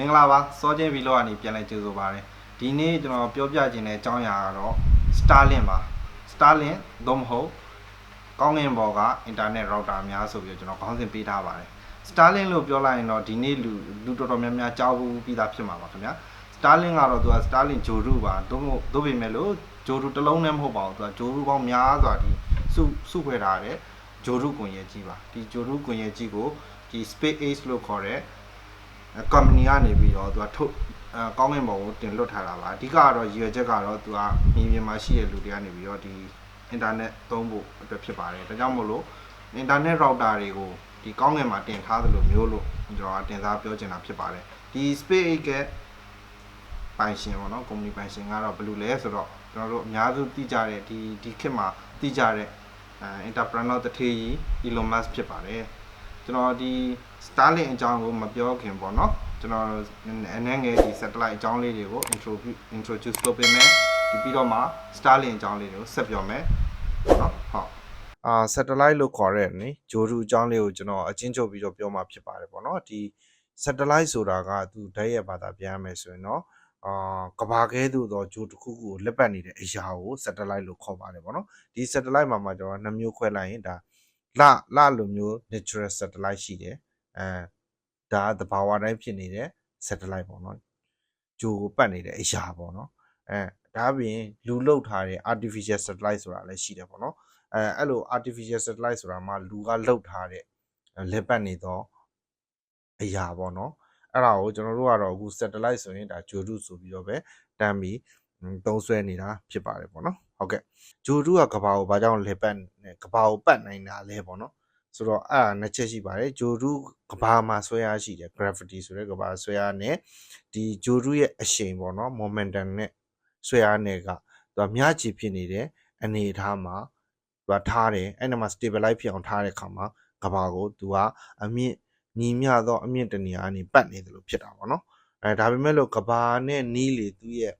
မင်္ဂလာပါစောချင်းဗီလောကနေပြန်လဲကြိုဆိုပါရစေဒီနေ့ကျွန်တော်ပြောပြခြင်းတဲ့အကြောင်းအရာကတော့ Starlink ပါ Starlink သို့မဟုတ်ကောင်းကင်ဘော်က internet router များဆိုပြီးတော့ကျွန်တော်ခေါင်းစဉ်ပေးထားပါတယ် Starlink လို့ပြောလိုက်ရင်တော့ဒီနေ့လူလူတော်တော်များများကြားဘူးပြီးသားဖြစ်မှာပါခင်ဗျာ Starlink ကတော့သူက Starlink ဂျိုရုပါသို့မဟုတ်သို့ပေမဲ့လို့ဂျိုရုတစ်လုံးနဲ့မဟုတ်ပါဘူးသူကဂျိုရုပေါင်းများစွာဒီစုစုဖွဲ့ထားတဲ့ဂျိုရုကွန်ရက်ကြီးပါဒီဂျိုရုကွန်ရက်ကြီးကိုဒီ Space Age လို့ခေါ်တဲ့ company ကနေပြီးတော့သူကထုတ်အဲကောင်းကင်ဘုံကိုတင်လွတ်ထားတာပါအဓိကကတော့ရည်ရွယ်ချက်ကတော့သူကမြေပြင်မှာရှိတဲ့လူတွေကနေပြီးတော့ဒီ internet သုံးဖို့အတွက်ဖြစ်ပါတယ်ဒါကြောင့်မို့လို့ internet router တွေကိုဒီကောင်းကင်မှာတင်ထားသလိုမျိုးလို့ကျွန်တော်ကတင်စားပြောချင်တာဖြစ်ပါတယ်ဒီ space ကပိုင်ရှင်ပေါ့နော် company ပိုင်ရှင်ကတော့ဘယ်လိုလဲဆိုတော့ကျွန်တော်တို့အများစုသိကြတဲ့ဒီဒီခေတ်မှာသိကြတဲ့အဲ entrepreneur တစ်ထေးကြီး Elon Musk ဖြစ်ပါတယ် ကျွန်တော်ဒီ Starlink အကြောင်းကိုမပြောခင်ပေါ့နော်ကျွန်တော်အနေငယ်ဒီ satellite အကြောင်းလေးတွေကို introduce introduce လုပ်ပေးမယ်ဒီပြီးတော့မှ Starlink အကြောင်းလေးတွေကိုဆက်ပြောမယ်ပေါ့နော်ဟုတ်အာ satellite လို့ခေါ်တဲ့နိဂျိုရူအကြောင်းလေးကိုကျွန်တော်အချင်းချုပ်ပြီးတော့ပြောမှာဖြစ်ပါတယ်ပေါ့နော်ဒီ satellite ဆိုတာကသူဓာတ်ရဲ့ဘာသာပြန်ရမယ်ဆိုရင်တော့အာကဘာကဲသို့သောဂျိုတစ်ခုခုကိုလက်ပတ်နေတဲ့အရာကို satellite လို့ခေါ်ပါတယ်ပေါ့နော်ဒီ satellite မှာမှာကျွန်တော်နှစ်မျိုးခွဲလိုက်ရင်ဒါ လလလိုမျိုး natural satellite ရှိတယ်အဲဒါသဘာဝတိုင်းဖြစ်နေတဲ့ satellite ပေါ့နော်ဂျိုကိုပတ်နေတဲ့အရာပေါ့နော်အဲဒါပြင်လူလုတ်ထားတဲ့ artificial satellite ဆိုတာလည်းရှိတယ်ပေါ့နော်အဲအဲ့လို artificial satellite ဆိုတာမှလူကလုတ်ထားတဲ့လက်ပတ်နေသောအရာပေါ့နော်အဲ့ဒါကိုကျွန်တော်တို့ကတော့အခု satellite ဆိုရင်ဒါဂျိုတုဆိုပြီးတော့ပဲတမ်းပြီးသုံးဆွဲနေတာဖြစ်ပါတယ်ပေါ့နော် ဟုတ်ကဲ့ဂျိုတုကကဘာကိုဘာကြောင့်လဲပတ်နေကဘာကိုပတ်နိုင်တာလဲပေါ့နော်ဆိုတော့အဲ့ဒါနှစ်ချက်ရှိပါတယ်ဂျိုတုကဘာမှာဆွဲအားရှိတယ် gravity ဆိုတဲ့ကဘာဆွဲအားနဲ့ဒီဂျိုတုရဲ့အရှိန်ပေါ့နော် momentum နဲ့ဆွဲအားနဲ့ကသူကမြချီဖြစ်နေတဲ့အနေအထားမှာသူကထားတယ်အဲ့ဒါမှာ stabilize ဖြစ်အောင်ထားတဲ့ခါမှာကဘာကိုသူကအမြင့်ညီမျှသောအမြင့်တနေရာကနေပတ်နေတယ်လို့ဖြစ်တာပေါ့နော်အဲဒါပေမဲ့လို့ကဘာနဲ့နီးလေသူ့ရဲ့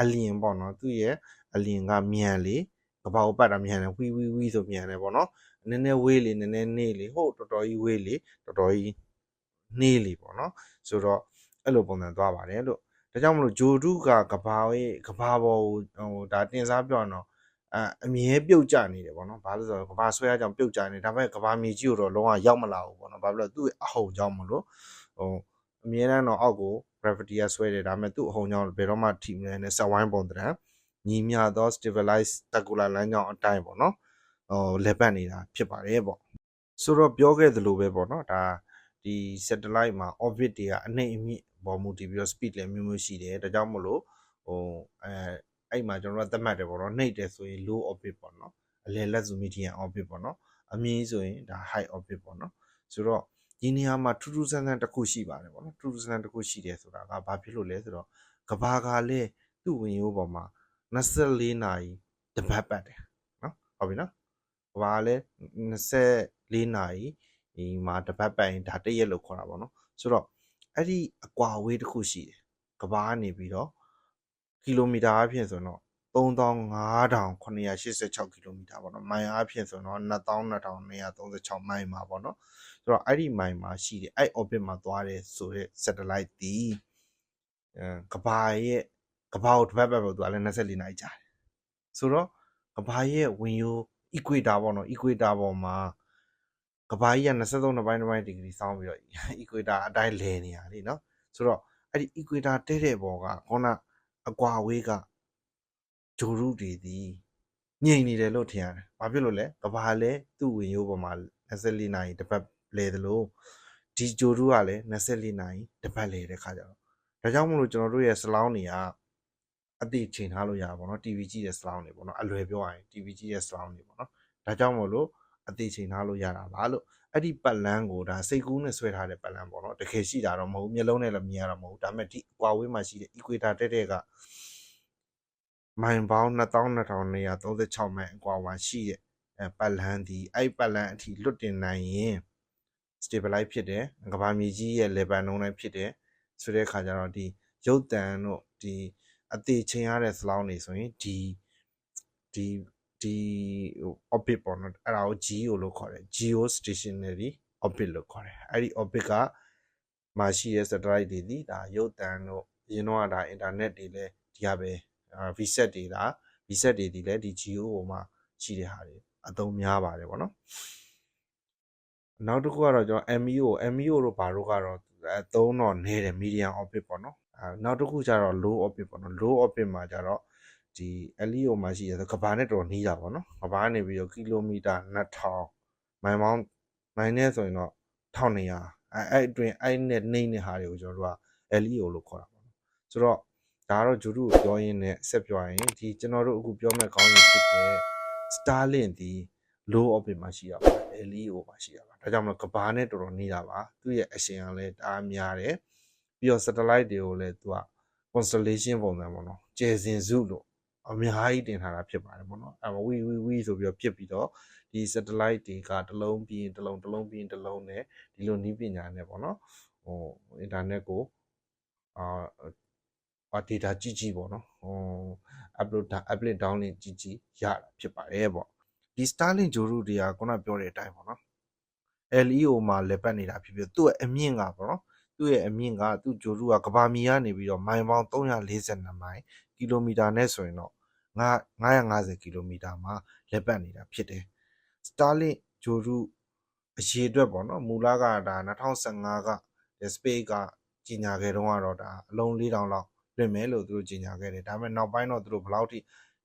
အလျင်ပေါ့နော်သူ့ရဲ့ အလျင်ကမြန်လေကဘာကိုပတ်တာမြန်တယ်ဝီဝီဝီဆိုမြန်တယ်ပေါ့နော်နည်းနည်းဝေးလေနည်းနည်းနေလေဟုတ်တော်တော်ကြီးဝေးလေတော်တော်ကြီးနေလေပေါ့နော်ဆိုတော့အဲ့လိုပုံစံသွားပါတယ်လို့ဒါကြောင့်မလို့ဂျိုဒုကကဘာရဲ့ကဘာပေါ်ကိုဟိုဒါတင်စားပြောတော့အအမြဲပြုတ်ကျနေတယ်ပေါ့နော်ဘာလို့ဆိုတော့ကဘာဆွဲရကြောင်ပြုတ်ကျနေဒါပေမဲ့ကဘာမြေကြီးကိုတော့လုံးဝရောက်မလာဘူးပေါ့နော်ဘာလို့လဲသူ့ရဲ့အဟုန်ကြောင့်မလို့ဟိုအမြဲတမ်းတော့အောက်ကို gravity ကဆွဲတယ်ဒါပေမဲ့သူ့အဟုန်ကြောင့်ဘယ်တော့မှထိမလဲနဲ့ဆက်ဝိုင်းပုံတရံ ညီမျှသော stabilize circular လမ်းကြောင်းအတိုင်းပေါ့နော်ဟိုလက်ပတ်နေတာဖြစ်ပါတယ်ပေါ့ဆိုတော့ပြောခဲ့သလိုပဲပေါ့နော်ဒါဒီ satellite မှာ orbit တွေကအနှိမ့်အမြင့်ပေါ်မူတည်ပြီးတော့ speed လည်းမျိုးမျိုးရှိတယ်ဒါကြောင့်မလို့ဟိုအဲအဲ့မှာကျွန်တော်တို့သတ်မှတ်တယ်ပေါ့နော်နှိပ်တယ်ဆိုရင် low orbit ပေါ့နော်အလယ်လက်ဆို medium orbit ပေါ့နော်အမြင့်ဆိုရင်ဒါ high orbit ပေါ့နော်ဆိုတော့ဒီနေရာမှာထူးထူးဆန်းဆန်းတစ်ခုရှိပါတယ်ပေါ့နော်ထူးထူးဆန်းဆန်းတစ်ခုရှိတယ်ဆိုတာကဘာဖြစ်လို့လဲဆိုတော့ကဘာကလည်းသူ့ဝင်ရိုးပေါ်မှာ 24နာရီတပတ်ပတ်တယ်နော်ဟုတ်ပြီနော်ကဘာကလည်း24နာရီဒီမှာတပတ်ပတ်ရင်ဒါတရက်လို့ခေါ်တာပေါ့နော်ဆိုတော့အဲ့ဒီအကွာအဝေးတစ်ခုရှိတယ်ကဘာကနေပြီးတော့ကီလိုမီတာအဖြစ်ဆိုတော့3586ကီလိုမီတာပေါ့နော်မိုင်အားဖြင့်ဆိုတော့2236မိုင်မှာပေါ့နော်ဆိုတော့အဲ့ဒီမိုင်မှာရှိတယ်အဲ့ orbit မှာသွားတယ်ဆိုတဲ့ satellite ဒီအဲကဘာရဲ့ ကဘာကိုတစ်ပတ်ပတ်ပဲသူကလည်း24နာရီကြာတယ်ဆိုတော့ကဘာရဲ့ဝင်ရိုး equator ပေါ့နော် equator ပေါ်မှာကဘာကြီးက23နှစ်ပိုင်းတစ်ပိုင်းဒီဂရီစောင်းပြီးတော့ equator အတိုင်းလဲနေရလေနော်ဆိုတော့အဲ့ဒီ equator တဲ့တဲ့ပေါ်ကခေါနအကွာဝေးကဂျိုရုတွေဒီငြိမ်နေတယ်လို့ထင်ရတယ်။ဘာဖြစ်လို့လဲ။ကဘာလဲသူ့ဝင်ရိုးပေါ်မှာ24နာရီတစ်ပတ်လဲသလိုဒီဂျိုရုကလည်း24နာရီတစ်ပတ်လဲတဲ့ခါကြတော့ဒါကြောင့်မလို့ကျွန်တော်တို့ရဲ့စလောင်းတွေက အတိချိန်ထားလို့ရပါဘောနော် TV ကြည့်တဲ့စလောင်းတွေပေါ့နော်အလွယ်ပြောရရင် TV ကြည့်တဲ့စလောင်းတွေပေါ့နော်ဒါကြောင့်မို့လို့အတိချိန်ထားလို့ရတာပါလို့အဲ့ဒီပတ်လန်းကိုဒါစိတ်ကူးနဲ့ဆွဲထားတဲ့ပတ်လန်းပေါ့နော်တကယ်ရှိတာတော့မဟုတ်မျက်လုံးနဲ့လည်းမြင်ရတာမဟုတ်ဒါပေမဲ့ဒီအကွာဝေးမှာရှိတဲ့ equator တဲ့တဲ့ကမိုင်ပေါင်း2236မိုင်အကွာဝါရှိတဲ့အဲပတ်လန်းဒီအဲ့ပတ်လန်းအထိလွတ်တင်နိုင်ရင် stabilize ဖြစ်တယ်ကဘာမြေကြီးရဲ့ level နှုန်းတိုင်းဖြစ်တယ်ဆိုတဲ့အခါကျတော့ဒီရုပ်တံတို့ဒီ အသေးချိန်ရတဲ့ slot တွေဆိုရင်ဒီဒီဒီဟို orbit ပေါ့နော်အဲ့ဒါကို geo လို့ခေါ်တယ် geostationary orbit လို့ခေါ်တယ်အဲ့ဒီ orbit ကမှာရှိတဲ့ satellite တွေဒီဒါရုပ်တံတို့အရင်တော့ကဒါ internet တွေလည်းဒီကပဲအာ VSAT တွေဒါ VSAT တွေဒီလည်းဒီ GEO ဟိုမှာရှိတဲ့ဟာတွေအသုံးများပါတယ်ဗောနော်နောက်တစ်ခုကတော့ကျွန်တော် MEO MEO တို့ဘာတို့ကတော့အသုံးတော့နေတယ် medium orbit ပေါ့နော်အဲ နောက်တစ်ခုကျတော့ low orbit ပေါ့နော် low orbit မှာကျတော့ဒီ LEO မှာရှိရဆိုကဘာနဲ့တော်နီးတာပေါ့နော်ကဘာကနေပြီးတော့ကီလိုမီတာ2000မိုင်ပေါင်းမိုင်နဲ့ဆိုရင်တော့1200အဲအဲ့အတွင်းအဲ့နဲ့နှိမ့်တဲ့ဟာတွေကိုကျွန်တော်တို့က LEO လို့ခေါ်တာပေါ့နော်ဆိုတော့ဒါကတော့ဂျူရုကိုပြောရင်းနဲ့ဆက်ပြောရင်ဒီကျွန်တော်တို့အခုပြောမဲ့ခေါင်းစဉ်ဖြစ်တဲ့ Starlink ဒီ low orbit မှာရှိရပါ LEO မှာရှိရပါဒါကြောင့်မလို့ကဘာနဲ့တော်တော်နေတာပါသူ့ရဲ့အရှင်ကလည်းတအားများတယ် ပြီးတော့ satellite တွေကိုလည်းသူက constellation ပုံစံပေါ့နော်ကျယ်စင်စုလို့အများကြီးတင်ထားတာဖြစ်ပါတယ်ပေါ့နော်အဲဝီဝီဝီဆိုပြီးတော့ဖြစ်ပြီးတော့ဒီ satellite တွေကတစ်လုံးပြီးရင်တစ်လုံးတစ်လုံးပြီးရင်တစ်လုံးနဲ့ဒီလိုနီးပညာနဲ့ပေါ့နော်ဟို internet ကိုအာအာ data ကြီးကြီးပေါ့နော်ဟို upload upload download ကြီးကြီးရတာဖြစ်ပါတယ်ပေါ့ဒီ Starlink ဂျိုရုတွေကခုနပြောတဲ့အတိုင်းပေါ့နော် LEO မှာလက်ပတ်နေတာဖြစ်ဖြစ်သူ့ရဲ့အမြင့်ကပေါ့နော် သူ့ရဲ့အမြင့်ကသူ့ဂျိုရုကကဘာမီကနေပြီးတော့မိုင်ပေါင်း342မိုင်ကီလိုမီတာနဲ့ဆိုရင်တော့950ကီလိုမီတာမှာလက်ပတ်နေတာဖြစ်တယ် Starlink ဂျိုရုအရေးအတွက်ပေါ့နော်မူလကဒါ2015က Space ကကြီးညာခဲ့တော့ကတော့ဒါအလုံး4000လောက်လွှင့်မယ်လို့သူတို့ကြီးညာခဲ့တယ်ဒါပေမဲ့နောက်ပိုင်းတော့သူတို့ဘယ်လောက်ထိ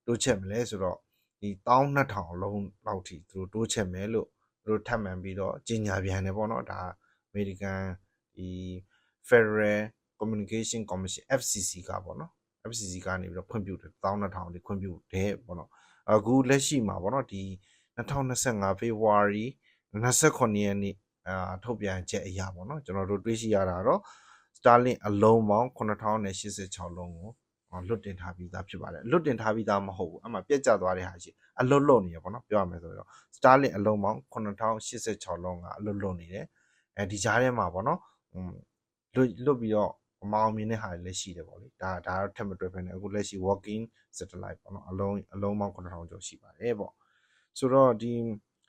တိုးချက်မလဲဆိုတော့ဒီ12000အလုံးလောက်ထိသူတို့တိုးချက်မယ်လို့သူတို့ထပ်မံပြီးတော့ကြီးညာပြန်တယ်ပေါ့နော်ဒါအမေရိကန် ဒီ Federal Communication Commission FCC ကပေါ့နော် FCC ကနေပြီးတော့ခွင့်ပြုတယ်12000တိခွင့်ပြုတယ်ပေါ့နော်အခုလက်ရှိမှာပေါ့နော်ဒီ2025 February 29ရက်နေ့အာထုတ်ပြန်ချက်အရာပေါ့နော်ကျွန်တော်တို့တွေးရှိရတာတော့ Starlink အလုံးပေါင်း9086လုံးကိုအော်လွတ်တင်ထားပြီးသားဖြစ်ပါတယ်လွတ်တင်ထားပြီးသားမဟုတ်ဘူးအမှပြက်ကျသွားတဲ့ဟာရှိအလွတ်လွတ်နေရပေါ့နော်ပြောရမယ်ဆိုတော့ Starlink အလုံးပေါင်း9086လုံးကအလွတ်လွတ်နေတယ်အဲဒီကြားထဲမှာပေါ့နော်อืม လွတ်လွတ်ပြီးတော့မအောင်မြင်တဲ့ဟာတွေလည်းရှိတယ်ပေါ့လေဒါဒါတော့ထပ်မတွေ့ဖ ೇನೆ အခုလက်ရှိ working satellite ပေါ့နော်အလုံးအလုံးပေါင်း9000ကျော်ရှိပါတယ်ပေါ့ဆိုတော့ဒီ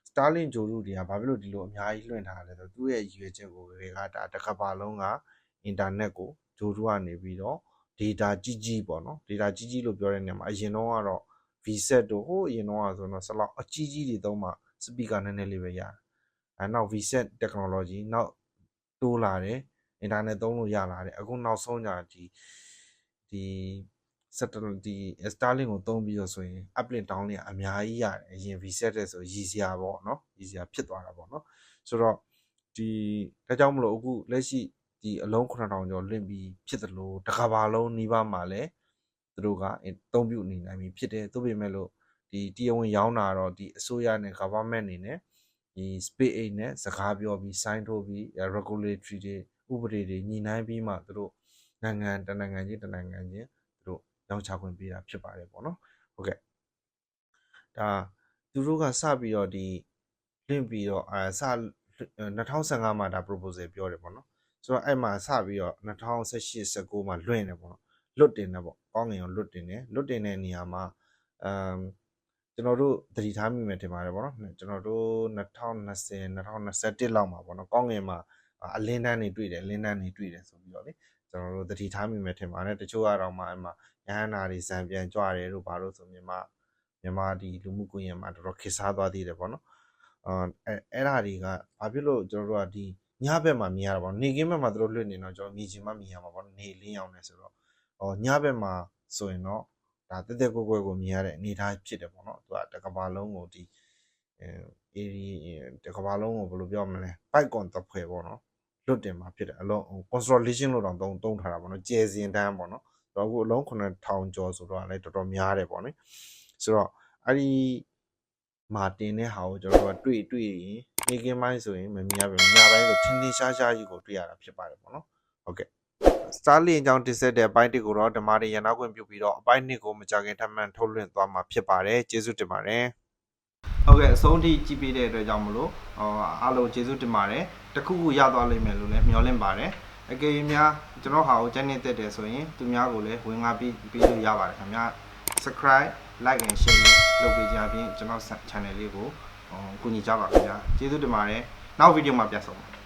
Starlink ဂျိုရုတွေကဘာဖြစ်လို့ဒီလိုအများကြီးလွှင့်ထားလဲဆိုတော့သူ့ရဲ့ရည်ရွယ်ချက်ကိုတွေကဒါတစ်ခါပါလုံးကအင်တာနက်ကိုဂျိုရုကနေပြီးတော့ data ကြီးကြီးပေါ့နော် data ကြီးကြီးလို့ပြောတဲ့နေရာမှာအရင်တော့ကတော့ VSAT တို့ဟိုအရင်တော့ကဆိုတော့ဆက်လောက်အကြီးကြီးတွေသုံးမှ speaker နည်းနည်းလေးပဲရတယ်အဲနောက် VSAT technology နောက် တိုးလာတယ်အင်တာနက်သုံးလို့ရလာတယ်အခုနောက်ဆုံးကြဒီဒီ satellite ဒီ Starlink ကိုသုံးပြီးတော့ဆိုရင် uplink down လေးအများကြီးရတယ်အရင် VSAT တဲ့ဆိုရည်စရာပေါ့နော်ရည်စရာဖြစ်သွားတာပေါ့နော်ဆိုတော့ဒီဒါကြောင့်မလို့အခုလက်ရှိဒီအလုံး9000ကျော်လင့်ပြီးဖြစ်တယ်လို့တစ်ကဘာလုံးနှီးပါမှာလဲသူတို့ကအသုံးပြုနေနိုင်ပြီဖြစ်တယ်သို့ပေမဲ့လို့ဒီတရားဝင်ရောင်းတာတော့ဒီအစိုးရနဲ့ government အနေနဲ့ ဒီ space aid နဲ့စကားပြောပြီး sign ထိုးပြီး regulatory တွေဥပဒေတွေညှိနှိုင်းပြီးမှသူတို့နိုင်ငံတနိုင်ငံချင်းတနိုင်ငံချင်းသူတို့ရောင်းချခွင့်ပေးတာဖြစ်ပါတယ်ပေါ့နော်ဟုတ်ကဲ့ဒါသူတို့ကစပြီးတော့ဒီ link ပြီးတော့အဲစ2015မှာဒါ proposal ပြောတယ်ပေါ့နော်ဆိုတော့အဲ့မှာစပြီးတော့2018 19မှာလွှင့်တယ်ပေါ့နော်လွတ်တင်တယ်ပေါ့ကောင်းငင်အောင်လွတ်တင်တယ်လွတ်တင်တဲ့နေရာမှာအမ် ကျွန်တော်တို့သတိထားမိမယ်ထင်ပါတယ်ပေါ့နော်ကျွန်တော်တို့2020 2021လောက်မှာပေါ့နော်ကောင်းငင်မှာအလင်းတန်းတွေတွေ့တယ်အလင်းတန်းတွေတွေ့တယ်ဆိုပြီးတော့လေကျွန်တော်တို့သတိထားမိမယ်ထင်ပါတယ်တချို့ကတော့မှအဲ့မှာရဟန္တာတွေဇံပြန်ကြွတယ်လို့ဘာလို့ဆိုမြန်မာမြန်မာဒီလူမှုကွန်ရက်မှာတော်တော်ခေတ်စားသွားသေးတယ်ပေါ့နော်အာအဲအဲ့ဓာတွေကဘာဖြစ်လို့ကျွန်တော်တို့ကဒီညဘက်မှာမြင်ရတာပေါ့နေကင်းဘက်မှာတို့လွတ်နေတော့ကျွန်တော်မြင်ချင်မှမြင်ရမှာပေါ့နေလင်းအောင်နေဆိုတော့ဟောညဘက်မှာဆိုရင်တော့ဒါတက်တက်ကွက်ကွက်ကိုမြင်ရတဲ့အနေအထားဖြစ်တယ်ပေါ့နော်သူကတက ဘာလုံးကိုဒီအဲအေရီတကဘာလုံးကိုဘယ်လိုပြောမလဲပိုက်ကွန်တဖွဲပေါ့နော်လွတ်တင်မှာဖြစ်တယ်အလုံး constellation လို့တောင်သုံးသုံးထားတာပေါ့နော်ကျယ်စင်တန်းပေါ့နော်တော့အခုအလုံး9000ကျော်ဆိုတော့လည်းတော်တော်များတယ်ပေါ့နော်ဆိုတော့အဲ့ဒီမာတင်တဲ့ဟာကိုကျွန်တော်တို့ကတွေ့တွေ့ရင်နေကင်းပိုင်းဆိုရင်မမြင်ရဘူးညပိုင်းဆိုထင်းထင်းရှားရှားကြီးကိုတွေ့ရတာဖြစ်ပါတယ်ပေါ့နော်ဟုတ်ကဲ့ Starlink အကြောင်းတင်ဆက်တဲ့အပိုင်းတစ်ကိုတော့ဓမ္မတွေရနောက်ခွင့်ပြုပြီးတော့အပိုင်းနှစ်ကိုမကြခင်ထပ်မံထုတ်လွှင့်သွားမှာဖြစ်ပါတယ်ကျေးဇူးတင်ပါတယ်ဟုတ်ကဲ့အဆုံးထိကြည့်ပေးတဲ့အတွက်ကြောင့်မလို့ဟောအားလုံးကျေးဇူးတင်ပါတယ်တခုခုရသွားလိမ့်မယ်လို့လည်းမျှော်လင့်ပါတယ်အကယ်၍များကျွန်တော်ဟာကိုကြိုက်နေတတ်တယ်ဆိုရင်သူများကိုလည်းဝင်ငါပြီးပြီးလို့ရပါတယ်ခင်ဗျာ subscribe like and share လုပ်ပေးကြဖြင့်ကျွန်တော် channel လေးကိုဟိုကူညီကြပါခင်ဗျာကျေးဇူးတင်ပါတယ်နောက်ဗီဒီယိုမှာပြန်ဆုံပါ